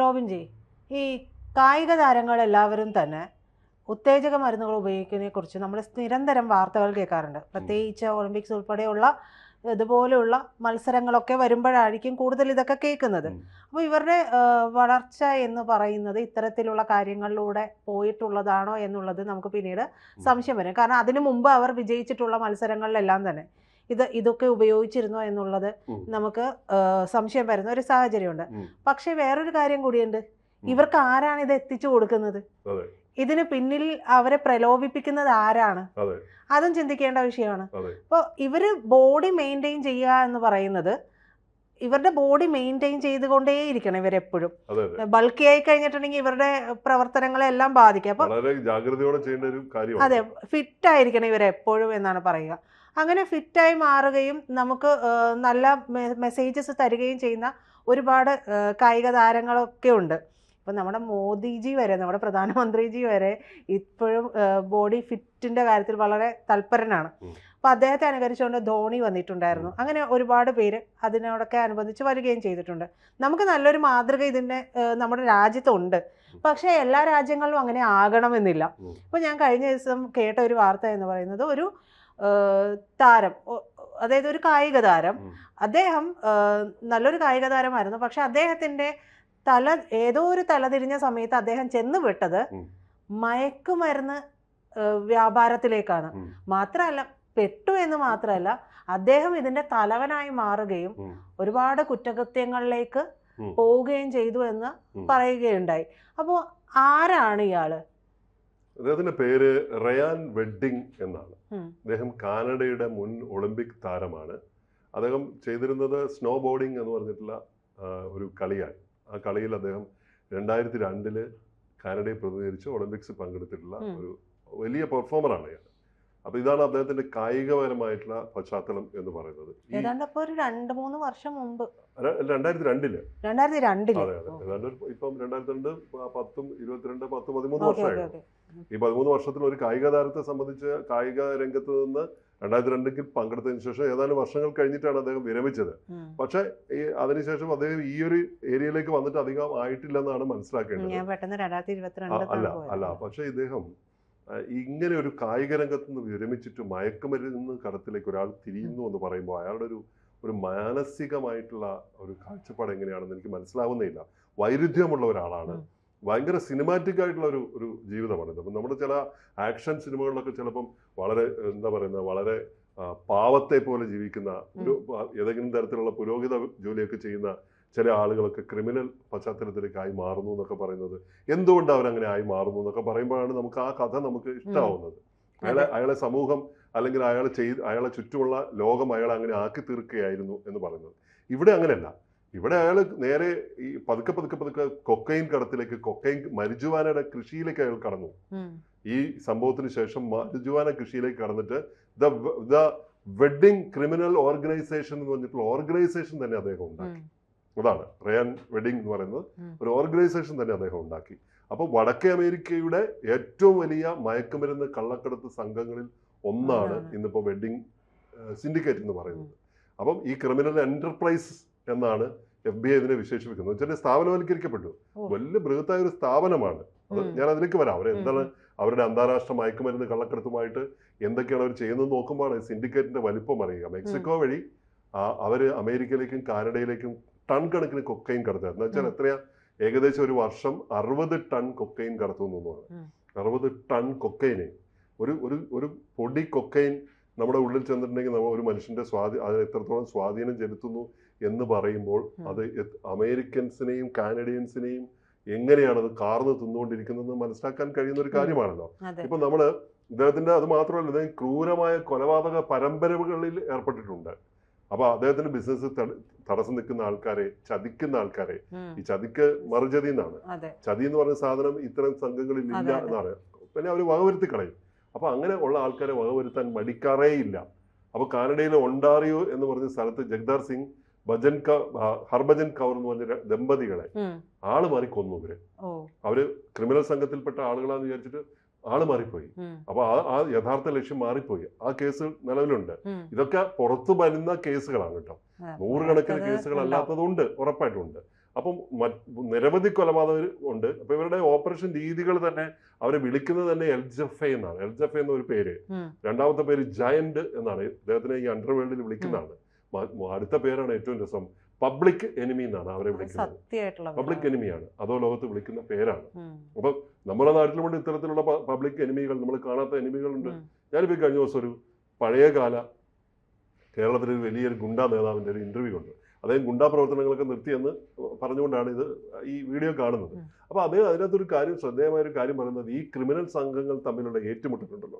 റോബിൻജി ഈ കായിക താരങ്ങളെല്ലാവരും തന്നെ ഉത്തേജക മരുന്നുകൾ ഉപയോഗിക്കുന്നതിനെ കുറിച്ച് നമ്മൾ നിരന്തരം വാർത്തകൾ കേൾക്കാറുണ്ട്. പ്രത്യേകിച്ച് ഒളിമ്പിക്സ് ഉൾപ്പെടെയുള്ള ഇതുപോലെയുള്ള മത്സരങ്ങളൊക്കെ വരുമ്പോഴായിരിക്കും കൂടുതൽ ഇതൊക്കെ കേൾക്കുന്നത്. അപ്പോൾ ഇവരുടെ വളർച്ച എന്ന് പറയുന്നത് ഇത്തരത്തിലുള്ള കാര്യങ്ങളിലൂടെ പോയിട്ടുള്ളതാണോ എന്നുള്ളത് നമുക്ക് പിന്നീട് സംശയം വരും. കാരണം അതിനു മുമ്പ് അവർ വിജയിച്ചിട്ടുള്ള മത്സരങ്ങളിലെല്ലാം തന്നെ ഇത് ഇതൊക്കെ ഉപയോഗിച്ചിരുന്നു എന്നുള്ളത് നമുക്ക് സംശയം വരുന്ന ഒരു സാഹചര്യമുണ്ട്. പക്ഷേ വേറൊരു കാര്യം കൂടിയുണ്ട്. ഇവർക്ക് ആരാണ് ഇത് എത്തിച്ചു കൊടുക്കുന്നത്. ഇതിന് പിന്നിൽ അവരെ പ്രലോഭിപ്പിക്കുന്നത് ആരാണ്? അതും. ചിന്തിക്കേണ്ട വിഷയമാണ്. അപ്പോൾ ഇവർ ബോഡി മെയിന്റെയിൻ ചെയ്യുക എന്ന് പറയുന്നത് ഇവരുടെ ബോഡി മെയിന്റെയിൻ ചെയ്തുകൊണ്ടേയിരിക്കണം ഇവരെപ്പോഴും. അതെ അതെ. ബൾക്കി ആയി കഴിഞ്ഞിട്ടുണ്ടെങ്കിൽ ഇവരുടെ ബാധിക്കും. ജാഗ്രതയോടെ ചെയ്യേണ്ട ഒരു കാര്യമാണ്. അതെ ഫിറ്റ് ആയിരിക്കണം ഇവരെപ്പോഴും എന്നാണ് പറയുക. അങ്ങനെ ഫിറ്റായി മാറുകയും നമുക്ക് നല്ല മെസ്സേജസ് തരികയും ചെയ്യുന്ന ഒരുപാട് കായിക താരങ്ങളൊക്കെ ഉണ്ട്. ഇപ്പം നമ്മുടെ മോദിജി വരെ നമ്മുടെ പ്രധാനമന്ത്രിജി വരെ ഇപ്പോഴും ബോഡി ഫിറ്റിന്റെ കാര്യത്തിൽ വളരെ തൽപരനാണ്. അപ്പോൾ അദ്ദേഹത്തെ അനുകരിച്ചുകൊണ്ട് ധോണി വന്നിട്ടുണ്ടായിരുന്നു. അങ്ങനെ ഒരുപാട് പേര് അതിനോടൊക്കെ അനുബന്ധിച്ച് വരികയും ചെയ്തിട്ടുണ്ട്. നമുക്ക് നല്ലൊരു മാതൃക ഇതിന്റെ നമ്മുടെ രാജ്യത്തുണ്ട് പക്ഷേ എല്ലാ രാജ്യങ്ങളിലും അങ്ങനെ ആകണമെന്നില്ല. അപ്പോൾ ഞാൻ കഴിഞ്ഞ ദിവസം കേട്ട ഒരു വാർത്ത എന്ന് പറയുന്നത് ഒരു താരം. അതായത് ഒരു കായിക താരം. അദ്ദേഹം നല്ലൊരു കായിക താരമായിരുന്നു. പക്ഷെ അദ്ദേഹത്തിന്റെ തല ഏതോ ഒരു തലതിരിഞ്ഞ സമയത്ത് അദ്ദേഹം ചെന്ന് വിട്ടത്. മയക്കുമരുന്ന് വ്യാപാരത്തിലേക്കാണ്. മാത്രമല്ല പെട്ടു എന്ന് മാത്രമല്ല അദ്ദേഹം ഇതിന്റെ തലവനായി മാറുകയും ഒരുപാട് കുറ്റകൃത്യങ്ങളിലേക്ക്. പോവുകയും ചെയ്തു എന്ന് പറയുകയുണ്ടായി. അപ്പോൾ ആരാണ് ഇയാൾ? അദ്ദേഹത്തിന്റെ പേര് റയാൻ വെഡ്ഡിങ് എന്നാണ്. അദ്ദേഹം കാനഡയുടെ മുൻ ഒളിമ്പിക് താരമാണ്. അദ്ദേഹം ചെയ്തിരുന്നത് സ്നോ ബോർഡിംഗ് എന്ന് പറഞ്ഞിട്ടുള്ള ഒരു കളിയാണ്. ആ കളിയിൽ അദ്ദേഹം രണ്ടായിരത്തി രണ്ടിൽ കാനഡയെ പ്രതിനിധീകരിച്ച് ഒളിമ്പിക്സ് പങ്കെടുത്തിട്ടുള്ള ഒരു വലിയ പെർഫോമറാണ് അയാൾ അപ്പൊ ഇതാണ് അദ്ദേഹത്തിന്റെ കായികപരമായിട്ടുള്ള പശ്ചാത്തലം എന്ന് പറയുന്നത്. ഏതാണ്ട് ഒരു രണ്ട് മൂന്ന് വർഷം മുമ്പ്. രണ്ടായിരത്തി രണ്ടിൽ. രണ്ടായിരത്തി രണ്ടിൽ. അതെ അതെ. ഏതാണ്ട് ഒരു- ഇപ്പം രണ്ടായിരത്തി രണ്ട് പത്തും ഇരുപത്തിരണ്ട് പത്ത് പതിമൂന്ന് വർഷമായി? ഈ പതിമൂന്ന് വർഷത്തിൽ ഒരു കായിക താരത്തെ സംബന്ധിച്ച് കായിക രംഗത്ത് നിന്ന് രണ്ടായിരത്തി രണ്ടിൽ പങ്കെടുത്തതിന് ശേഷം ഏതാനും വർഷങ്ങൾ കഴിഞ്ഞിട്ടാണ് അദ്ദേഹം വിരമിച്ചത്. പക്ഷെ അതിനുശേഷം അദ്ദേഹം ഈ ഒരു ഏരിയയിലേക്ക് വന്നിട്ട് അധികം ആയിട്ടില്ലെന്നാണ് മനസ്സിലാക്കേണ്ടത്. അല്ല അല്ല പക്ഷെ ഇദ്ദേഹം ഇങ്ങനെ ഒരു കായിക രംഗത്ത് നിന്ന് വിരമിച്ചിട്ട് മയക്കുമരുന്ന് കടത്തിലേക്ക് ഒരാൾ തിരിയുന്നു എന്ന് പറയുമ്പോൾ അയാളുടെ ഒരു ഒരു മാനസികമായിട്ടുള്ള ഒരു കാഴ്ചപ്പാട് എങ്ങനെയാണെന്ന് എനിക്ക് മനസ്സിലാവുന്നില്ല വൈരുദ്ധ്യമുള്ള ഒരാളാണ്. ഭയങ്കര സിനിമാറ്റിക് ആയിട്ടുള്ള ഒരു ഒരു ജീവിതമാണിത്. അപ്പം നമ്മുടെ ചില ആക്ഷൻ സിനിമകളിലൊക്കെ ചിലപ്പം വളരെ എന്താ പറയുന്നത് വളരെ പാവത്തെ പോലെ ജീവിക്കുന്ന ഒരു ഏതെങ്കിലും തരത്തിലുള്ള പുരോഹിത ജോലിയൊക്കെ ചെയ്യുന്ന ചില ആളുകളൊക്കെ ക്രിമിനൽ പശ്ചാത്തലത്തിലേക്ക് ആയി മാറുന്നു എന്നൊക്കെ പറയുന്നത് എന്തുകൊണ്ട് അവരങ്ങനെ ആയി മാറുന്നു എന്നൊക്കെ പറയുമ്പോഴാണ് നമുക്ക് ആ കഥ നമുക്ക് ഇഷ്ടമാവുന്നത് അയാളെ അയാളെ സമൂഹം അല്ലെങ്കിൽ അയാൾ ചെയ്ത് അയാളെ ചുറ്റുമുള്ള ലോകം അയാളെ അങ്ങനെ ആക്കി തീർക്കുകയായിരുന്നു എന്ന് പറയുന്നത്. ഇവിടെ അങ്ങനെയല്ല. ഇവിടെ അയാൾ നേരെ ഈ പതുക്കെ പതുക്കെ പതുക്കെ കൊക്കൈൻ കടത്തിലേക്ക് കൊക്കൈൻ മരിജുവാനയുടെ കൃഷിയിലേക്ക് അയാൾ കടന്നു. ഈ സംഭവത്തിന് ശേഷം മരിജുവാന കൃഷിയിലേക്ക് കടന്നിട്ട് the the wedding criminal organisation എന്ന് പറഞ്ഞിട്ടുള്ള ഓർഗനൈസേഷൻ തന്നെ അദ്ദേഹം ഉണ്ടാക്കി. അതാണ്. റയാൻ വെഡിങ് എന്ന് പറയുന്നത് ഒരു ഓർഗനൈസേഷൻ തന്നെ അദ്ദേഹം ഉണ്ടാക്കി. അപ്പോൾ വടക്കേ അമേരിക്കയുടെ ഏറ്റവും വലിയ മയക്കുമരുന്ന് കള്ളക്കടത്ത് സംഘങ്ങളിൽ ഒന്നാണ്. ഇന്നിപ്പോൾ വെഡിങ് സിൻഡിക്കേറ്റ് എന്ന് പറയുന്നത്. അപ്പം ഈ ക്രിമിനൽ എന്റർപ്രൈസ് എന്നാണ് എഫ് ബി ഐ ഇതിനെ വിശേഷിപ്പിക്കുന്നത്. വെച്ചാൽ സ്ഥാപനവൽക്കരിക്കപ്പെട്ടു. വലിയ ബൃഹത്തായ ഒരു സ്ഥാപനമാണ്. അത് ഞാൻ അതിലേക്ക് വരാം. അവർ എന്താണ് അവരുടെ അന്താരാഷ്ട്ര മയക്കുമരുന്ന് കള്ളക്കടത്തുമായിട്ട് എന്തൊക്കെയാണ് അവർ ചെയ്യുന്നത് നോക്കുമ്പോൾ സിൻഡിക്കേറ്റിന്റെ വലിപ്പം അറിയുക. മെക്സിക്കോ വഴി അവർ അവർ അമേരിക്കയിലേക്കും കാനഡയിലേക്കും ടൺ കണക്കിന് കൊക്കൈൻ കടത്തുക. എന്ന് വെച്ചാൽ എത്രയാ? ഏകദേശം ഒരു വർഷം അറുപത് ടൺ കൊക്കൈൻ കടത്തുന്നു എന്നാണ്. അറുപത് ടൺ കൊക്കൈന് ഒരു ഒരു ഒരു പൊടി കൊക്കൈൻ നമ്മുടെ ഉള്ളിൽ ചെന്നിട്ടുണ്ടെങ്കിൽ നമ്മൾ ഒരു മനുഷ്യന്റെ സ്വാധീ അത് എത്രത്തോളം സ്വാധീനം ചെലുത്തുന്നു എന്ന് പറയുമ്പോൾ അത് അമേരിക്കൻസിനെയും കാനഡിയൻസിനെയും എങ്ങനെയാണ് അത് കാർന്ന് തിന്നുകൊണ്ടിരിക്കുന്നത് മനസ്സിലാക്കാൻ കഴിയുന്ന ഒരു കാര്യമാണല്ലോ. ഇപ്പൊ നമ്മൾ ഇദ്ദേഹത്തിന്റെ അത് മാത്രമല്ല ഇദ്ദേഹം ക്രൂരമായ കൊലപാതക പരമ്പരകളിൽ ഏർപ്പെട്ടിട്ടുണ്ട്. അപ്പൊ അദ്ദേഹത്തിന്റെ ബിസിനസ് തടസ്സം നിൽക്കുന്ന ആൾക്കാരെ ചതിക്കുന്ന ആൾക്കാരെ ഈ ചതിക്ക് മറുചതി എന്നാണ്. ചതി എന്ന് പറഞ്ഞ സാധനം ഇത്തരം സംഘങ്ങളിൽ ഇല്ല. എന്നാണ്. പിന്നെ അവർ വകവരുത്തി കളയും. അപ്പൊ അങ്ങനെ ഉള്ള ആൾക്കാരെ വകവരുത്താൻ മടിക്കാറേ ഇല്ല അപ്പൊ കാനഡയിലെ ഒണ്ടാറിയോ എന്ന് പറഞ്ഞ സ്ഥലത്ത് ജഗ്ദാർ സിംഗ് ഭജൻ ഹർഭജൻ കൗർ എന്ന് പറഞ്ഞ ദമ്പതികളെ ആൾ മാറി കൊന്നു ഇവർ. അവർ ക്രിമിനൽ സംഘത്തിൽപ്പെട്ട ആളുകളാന്ന് വിചാരിച്ചിട്ട് ആൾ മാറിപ്പോയി. അപ്പൊ ആ ആ യഥാർത്ഥ ലക്ഷ്യം മാറിപ്പോയി. ആ കേസ് നിലവിലുണ്ട്. ഇതൊക്കെ പുറത്തു വരുന്ന കേസുകളാണ് കേട്ടോ. നൂറുകണക്കിന് കേസുകൾ. അല്ലാത്തതുണ്ട് ഉറപ്പായിട്ടുണ്ട്. അപ്പം നിരവധി കൊലപാതകർ ഉണ്ട്. അപ്പൊ ഇവരുടെ ഓപ്പറേഷൻ രീതികൾ തന്നെ അവരെ വിളിക്കുന്നത് തന്നെ എൽ ജഫ് എന്നാണ്. എൽ ജഫ് എന്ന ഒരു പേര്. രണ്ടാമത്തെ പേര് ജയന്റ് എന്നാണ്. ഇദ്ദേഹത്തിനെ ഈ അണ്ടർവേൾഡിൽ വിളിക്കുന്നതാണ്. അടുത്ത പേരാണ് ഏറ്റവും രസം. പബ്ലിക് എനിമി എന്നാണ് അവരെ വിളിക്കുന്നത്. പബ്ലിക് എനിമിയാണ് അതോ ലോകത്ത് വിളിക്കുന്ന പേരാണ്. അപ്പം നമ്മുടെ നാട്ടിലുമുണ്ട് ഇത്തരത്തിലുള്ള പബ്ലിക് എനിമികൾ നമ്മൾ കാണാത്ത എനിമികളുണ്ട്. ഞാനിപ്പോൾ കഴിഞ്ഞ ദിവസം ഒരു പഴയകാല കേരളത്തിലെ ഒരു വലിയൊരു ഗുണ്ടാ നേതാവിന്റെ ഒരു ഇന്റർവ്യൂ ഉണ്ട് അദ്ദേഹം ഗുണ്ടാ പ്രവർത്തനങ്ങളൊക്കെ നിർത്തിയെന്ന് പറഞ്ഞുകൊണ്ടാണ് ഇത് ഈ വീഡിയോ കാണുന്നത്. അപ്പൊ അപ്പോൾ അദ്ദേഹം അതിനകത്തൊരു കാര്യം ശ്രദ്ധേയമായ ഒരു കാര്യം പറയുന്നത് ഈ ക്രിമിനൽ സംഘങ്ങൾ തമ്മിലുള്ള ഏറ്റുമുട്ടലുണ്ടല്ലോ.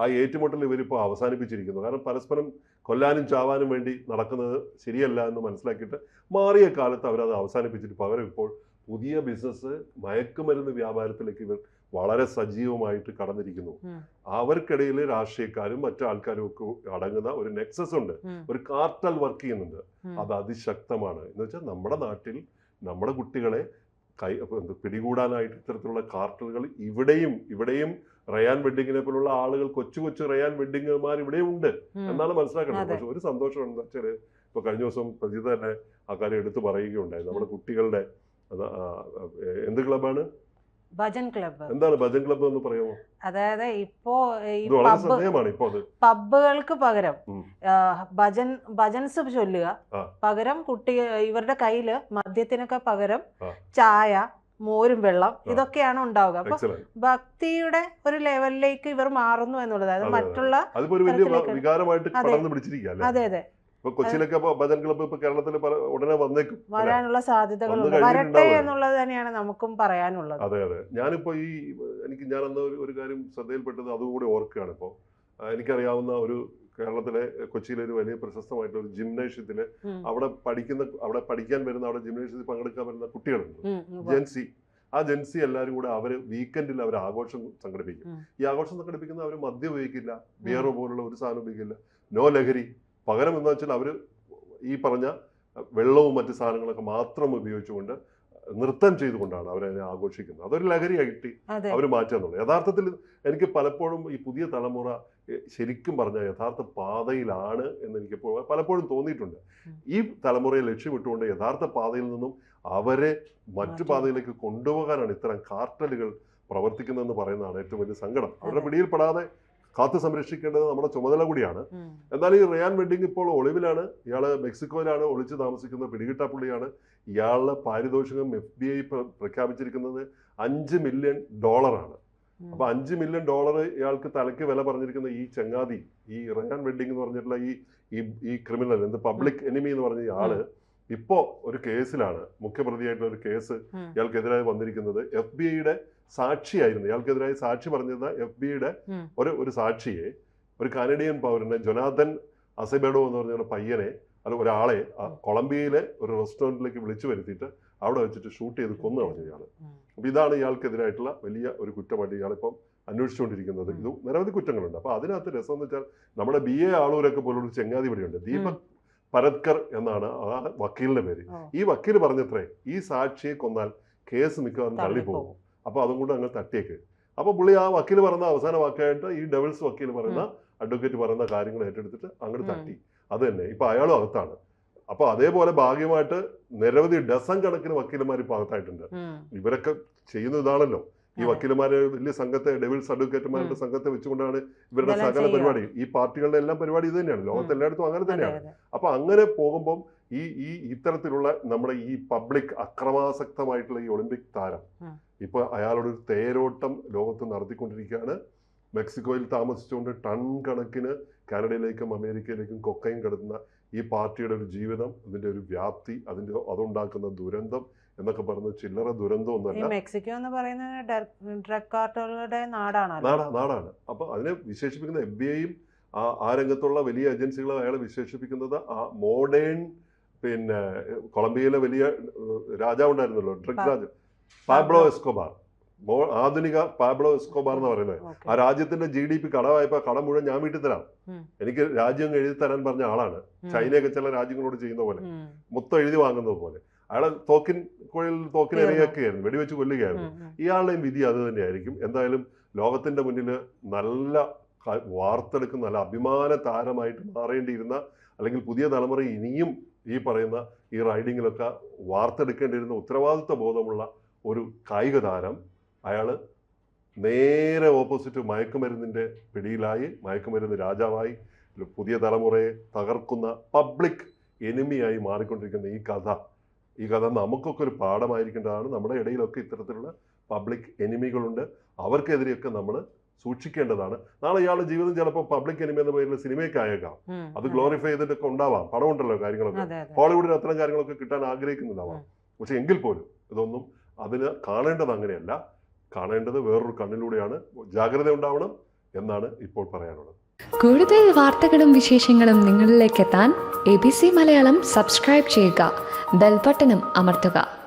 ആ ഏറ്റുമുട്ടൽ ഇവരിപ്പോൾ അവസാനിപ്പിച്ചിരിക്കുന്നു. കാരണം പരസ്പരം കൊല്ലാനും ചാവാനും വേണ്ടി നടക്കുന്നത് ശരിയല്ല എന്ന് മനസ്സിലാക്കിയിട്ട് മാറിയ കാലത്ത് അവരത് അവസാനിപ്പിച്ചിട്ട് പകരം ഇപ്പോൾ പുതിയ ബിസിനസ് മയക്കുമരുന്ന് വ്യാപാരത്തിലേക്ക് ഇവർ വളരെ സജീവമായിട്ട് കടന്നിരിക്കുന്നു. അവർക്കിടയിൽ രാഷ്ട്രീയക്കാരും മറ്റു ആൾക്കാരും ഒക്കെ അടങ്ങുന്ന ഒരു നെക്സസ് ഉണ്ട്. ഒരു കാർട്ടൽ വർക്ക് ചെയ്യുന്നുണ്ട്. അത് അതിശക്തമാണ്. എന്ന് വെച്ചാൽ നമ്മുടെ നാട്ടിൽ നമ്മുടെ കുട്ടികളെ കൈ പിടികൂടാനായിട്ട് ഇത്തരത്തിലുള്ള കാർട്ടലുകൾ ഇവിടെയും ഇവിടെയും റയാൻ വെഡിങ്ങിനെ പോലുള്ള ആളുകൾ കൊച്ചു കൊച്ചു റയാൻ വെഡിങ്ങുമാർ ഇവിടെയും ഉണ്ട് എന്നാണ് മനസ്സിലാക്കേണ്ടത്. പക്ഷെ ഒരു സന്തോഷം എന്താ വെച്ചാൽ ഇപ്പൊ കഴിഞ്ഞ ദിവസം പ്രജിത തന്നെ ആ കാര്യം എടുത്തു പറയുകയുണ്ടായി. നമ്മുടെ കുട്ടികളുടെ എന്ത് ക്ലബാണ് ഭജൻ ക്ലബ്ബ്. എന്താണ് ഭജൻ ക്ലബ്ബ് എന്ന് പറയുമോ? അതായത് ഇപ്പോ ഈ പബ്ബുകൾക്ക് പകരം ഭജൻ ഭജൻസ് ചൊല്ലുക. പകരം കുട്ടി ഇവരുടെ കയ്യിൽ മദ്യത്തിനൊക്കെ പകരം ചായ മോരും വെള്ളം ഇതൊക്കെയാണ് ഉണ്ടാവുക. അപ്പൊ ഭക്തിയുടെ ഒരു ലെവലിലേക്ക് ഇവർ മാറുന്നു എന്നുള്ളത്. അതായത് അതെ, അതെ. മറ്റുള്ള അതെ അതെ. ഇപ്പൊ കൊച്ചിയിലൊക്കെ ബദൽ ഭജൻ ക്ലബ്ബ് ഇപ്പൊ കേരളത്തിൽ ഉടനെ വന്നേക്കും വരാനുള്ള സാധ്യതകളുണ്ട് വരട്ടെ. എന്നുള്ളത് തന്നെയാണ് നമുക്കും പറയാനുള്ളത്. അതെ അതെ. ഞാനിപ്പോ ഈ എനിക്ക് ഞാൻ അന്ന് ഒരു കാര്യം ശ്രദ്ധയിൽപ്പെട്ടത് അതും കൂടി ഓർക്കുകയാണ് ഇപ്പോൾ എനിക്കറിയാവുന്ന ഒരു കേരളത്തിലെ കൊച്ചിയിലെ ഒരു വലിയ പ്രശസ്തമായിട്ടുള്ള ഒരു ജിംനേഷ്യത്തിൽ അവിടെ പഠിക്കുന്ന അവിടെ പഠിക്കാൻ വരുന്ന അവിടെ ജിംനേഷ്യത്തിൽ പങ്കെടുക്കാൻ വരുന്ന കുട്ടികളുണ്ട്. ജെൻസി ആ ജെൻസി എല്ലാവരും കൂടെ അവർ വീക്കെൻഡിൽ അവർ ആഘോഷം സംഘടിപ്പിക്കും. ഈ ആഘോഷം സംഘടിപ്പിക്കുന്ന അവർ മദ്യം ഉപയോഗിക്കില്ല ബിയറോ പോലുള്ള ഒരു സാധനം ഉപയോഗിക്കില്ല. നോ ലഹരി. പകരം എന്ന് വെച്ചാൽ അവർ ഈ പറഞ്ഞ വെള്ളവും മറ്റ് സാധനങ്ങളൊക്കെ മാത്രം ഉപയോഗിച്ചുകൊണ്ട് നൃത്തം ചെയ്തുകൊണ്ടാണ് അവരതിനെ ആഘോഷിക്കുന്നത്. അതൊരു ലഹരിയായിട്ട് ആയിട്ട് അവർ മാറ്റുന്നുള്ളൂ യഥാർത്ഥത്തിൽ എനിക്ക് പലപ്പോഴും ഈ പുതിയ തലമുറ ശരിക്കും പറഞ്ഞ യഥാർത്ഥ പാതയിലാണ് എന്ന് എനിക്ക് പലപ്പോഴും തോന്നിയിട്ടുണ്ട്. ഈ തലമുറയെ ലക്ഷ്യമിട്ടുകൊണ്ട് യഥാർത്ഥ പാതയിൽ നിന്നും അവരെ മറ്റു പാതയിലേക്ക് കൊണ്ടുപോകാനാണ് ഇത്തരം കാർട്ടലുകൾ പ്രവർത്തിക്കുന്നതെന്ന് പറയുന്നതാണ് ഏറ്റവും വലിയ സങ്കടം. അവരുടെ പിടിയിൽപ്പെടാതെ കാത്തു സംരക്ഷിക്കേണ്ടത് നമ്മുടെ ചുമതല കൂടിയാണ്. എന്നാൽ ഈ റിയാൻ വെഡിങ് ഇപ്പോൾ ഒളിവിലാണ്. ഇയാൾ മെക്സിക്കോയിലാണ് ഒളിച്ച് താമസിക്കുന്ന പിടികിട്ടാ പുള്ളിയാണ്. ഇയാളുടെ പാരിതോഷികം എഫ് ബി ഐ പ്രഖ്യാപിച്ചിരിക്കുന്നത് അഞ്ച് മില്യൺ ഡോളറാണ്. അപ്പൊ അഞ്ച് മില്യൺ ഡോളർ ഇയാൾക്ക് തലയ്ക്ക് വില പറഞ്ഞിരിക്കുന്ന ഈ ചങ്ങാതി ഈ റയാൻ വെഡിങ് എന്ന് പറഞ്ഞിട്ടുള്ള ഈ ഈ ക്രിമിനൽ എന്ത് പബ്ലിക് എനിമി എന്ന് പറഞ്ഞ ആൾ ഇപ്പോ ഒരു കേസിലാണ് മുഖ്യപ്രതിയായിട്ടുള്ള ഒരു കേസ്. ഇയാൾക്കെതിരായി വന്നിരിക്കുന്നത്. എഫ് ബി ഐയുടെ സാക്ഷിയായിരുന്നു. ഇയാൾക്കെതിരായി സാക്ഷി പറഞ്ഞിരുന്ന എഫ് ബിയുടെ. ഒരു ഒരു സാക്ഷിയെ ഒരു കാനഡിയൻ പൗരനെ ജൊനാഥൻ അസബേഡോ എന്ന് പറഞ്ഞ പയ്യനെ അത് ഒരാളെ കൊളംബിയയിലെ ഒരു റെസ്റ്റോറന്റിലേക്ക് വിളിച്ചു വരുത്തിയിട്ട് അവിടെ വെച്ചിട്ട് ഷൂട്ട് ചെയ്ത് കൊന്നു കളഞ്ഞു ഇയാൾ. അപ്പോൾ അപ്പൊ ഇതാണ് ഇയാൾക്കെതിരായിട്ടുള്ള വലിയ ഒരു കുറ്റമായിട്ട് ഇയാളിപ്പം അന്വേഷിച്ചുകൊണ്ടിരിക്കുന്നത്. ഇത് നിരവധി കുറ്റങ്ങളുണ്ട്. അപ്പോൾ അതിനകത്ത് രസം എന്ന് വെച്ചാൽ നമ്മുടെ ബി എ ആളൂരൊക്കെ പോലൊരു ചെങ്ങാതി ഇവിടെയുണ്ട് ദീപക് പരത്കർ എന്നാണ് ആ വക്കീലിന്റെ പേര്. ഈ വക്കീൽ പറഞ്ഞത്രേ ഈ സാക്ഷിയെ കൊന്നാൽ കേസ് മിക്കവാറും തള്ളിപ്പോകും. തള്ളിപ്പോകും. അപ്പൊ അതും കൂടെ അങ്ങ് തട്ടിയേക്ക്. അപ്പൊ പുള്ളി ആ വക്കീൽ പറയുന്ന അവസാന വാക്കായിട്ട് ഈ ഡെവിൾസ് വക്കീൽ പറയുന്ന അഡ്വക്കേറ്റ് പറയുന്ന കാര്യങ്ങൾ ഏറ്റെടുത്തിട്ട് അങ്ങോട്ട് തട്ടി. അത് തന്നെ. ഇപ്പൊ അയാളും അകത്താണ്. അപ്പോൾ അതേപോലെ ഭാഗ്യമായിട്ട് നിരവധി ഡസൻ കണക്കിന് വക്കീലന്മാർ ഇപ്പൊ അകത്തായിട്ടുണ്ട്. ഇവരൊക്കെ ചെയ്യുന്ന ഇതാണല്ലോ. ഈ. വക്കീലന്മാരെ വലിയ സംഘത്തെ ഡെവിൾസ് അഡ്വക്കേറ്റുമാരുടെ. സംഘത്തെ വെച്ചുകൊണ്ടാണ് ഇവരുടെ സകല പരിപാടി. ഈ പാർട്ടികളുടെ എല്ലാം പരിപാടി ഇത് തന്നെയാണ്. ലോകത്ത് എല്ലായിടത്തും അങ്ങനെ തന്നെയാണ്. അപ്പൊ അങ്ങനെ പോകുമ്പോൾ ഈ ഈ ഇത്തരത്തിലുള്ള നമ്മുടെ ഈ പബ്ലിക് അക്രമാസക്തമായിട്ടുള്ള ഈ ഒളിമ്പിക് താരം ഉം. ഇപ്പൊ അയാളോട് ഒരു തേരോട്ടം ലോകത്ത് നടത്തിക്കൊണ്ടിരിക്കുകയാണ്. മെക്സിക്കോയിൽ താമസിച്ചുകൊണ്ട് ടൺ കണക്കിന് കാനഡയിലേക്കും അമേരിക്കയിലേക്കും കൊക്കയും കടത്തുന്ന ഈ പാർട്ടിയുടെ ഒരു ജീവിതം അതിന്റെ ഒരു വ്യാപ്തി അതിന്റെ അതുണ്ടാക്കുന്ന ദുരന്തം എന്നൊക്കെ പറഞ്ഞ ചില്ലറ ദുരന്തമൊന്നുമല്ല മെക്സിക്കോ എന്ന് പറയുന്നത് ഡ്രഗ് നാടാണ് നാടാ നാടാണ്. അപ്പൊ അതിനെ വിശേഷിപ്പിക്കുന്ന എഫ് ബി ഐയും ആ രംഗത്തുള്ള വലിയ ഏജൻസികളും അയാളെ വിശേഷിപ്പിക്കുന്നത്. ആ മോഡേൺ പിന്നെ കൊളംബിയയിലെ വലിയ രാജാവ് ഉണ്ടായിരുന്നല്ലോ ഡ്രഗ് രാജാവ് രാജ പാബ്ലോ എസ്കോബാർ ആധുനിക പാബ്ലോ എസ്കോബാർ എന്ന് പറയുന്നത്. ആ രാജ്യത്തിന്റെ ജി ഡി പി കടമായപ്പോ കടം മുഴുവൻ ഞാൻ വീട്ടിൽ തരാം. എനിക്ക് രാജ്യം എഴുതി തരാൻ പറഞ്ഞ ആളാണ്. ചൈനയൊക്കെ ചില രാജ്യങ്ങളോട് ചെയ്യുന്ന പോലെ. മൊത്തം എഴുതി വാങ്ങുന്നത് പോലെ. അയാളെ തോക്കിൻ കുഴൽ തോക്കിന് ഇറങ്ങിയൊക്കെയായിരുന്നു. വെടിവെച്ച് കൊല്ലുകയായിരുന്നു. ഇയാളുടെയും വിധി അത് തന്നെയായിരിക്കും. എന്തായാലും ലോകത്തിന്റെ മുന്നിൽ നല്ല വാർത്തെടുക്കുന്ന നല്ല അഭിമാന താരമായിട്ട് മാറേണ്ടിയിരുന്ന അല്ലെങ്കിൽ പുതിയ തലമുറ ഇനിയും ഈ പറയുന്ന ഈ റൈഡിങ്ങിലൊക്കെ വാർത്തെടുക്കേണ്ടിയിരുന്ന ഉത്തരവാദിത്വ ബോധമുള്ള ഒരു കായിക താരം അയാൾ നേരെ ഓപ്പോസിറ്റ് മയക്കുമരുന്നിന്റെ പിടിയിലായി. മയക്കുമരുന്ന് രാജാവായി. പുതിയ തലമുറയെ തകർക്കുന്ന പബ്ലിക് എനിമിയായി മാറിക്കൊണ്ടിരിക്കുന്ന ഈ കഥ. ഈ കഥ നമുക്കൊക്കെ ഒരു പാഠമായിരിക്കേണ്ടതാണ്. നമ്മുടെ ഇടയിലൊക്കെ ഇത്തരത്തിലുള്ള പബ്ലിക് എനിമികളുണ്ട് അവർക്കെതിരെയൊക്കെ നമ്മൾ സൂക്ഷിക്കേണ്ടതാണ്. നാളെ ഇയാളുടെ ജീവിതം ചിലപ്പോൾ പബ്ലിക് എനിമി എന്ന പേരിൽ സിനിമയ്ക്ക് ആയേക്കാം. അത്. ഗ്ലോറിഫൈ ചെയ്തിട്ടൊക്കെ ഉണ്ടാവാം. പണമുണ്ടല്ലോ കാര്യങ്ങളൊക്കെ. ഹോളിവുഡിൽ അത്തരം കാര്യങ്ങളൊക്കെ കിട്ടാൻ ആഗ്രഹിക്കുന്നുണ്ടാവാം. പക്ഷെ എങ്കിൽ പോലും ഇതൊന്നും അതിന് കാണേണ്ടത് അങ്ങനെയല്ല. കാണേണ്ടത് വേറൊരു കണ്ണിലൂടെയാണ് ജാഗ്രത ഉണ്ടാവണം എന്നാണ് ഇപ്പോൾ പറയാനുള്ളത്. കൂടുതൽ വാർത്തകളും വിശേഷങ്ങളും നിങ്ങളിലേക്ക് എത്താൻ A B C Malayalam subscribe ചെയ്യുക. ബെൽബട്ടനും അമർത്തുക.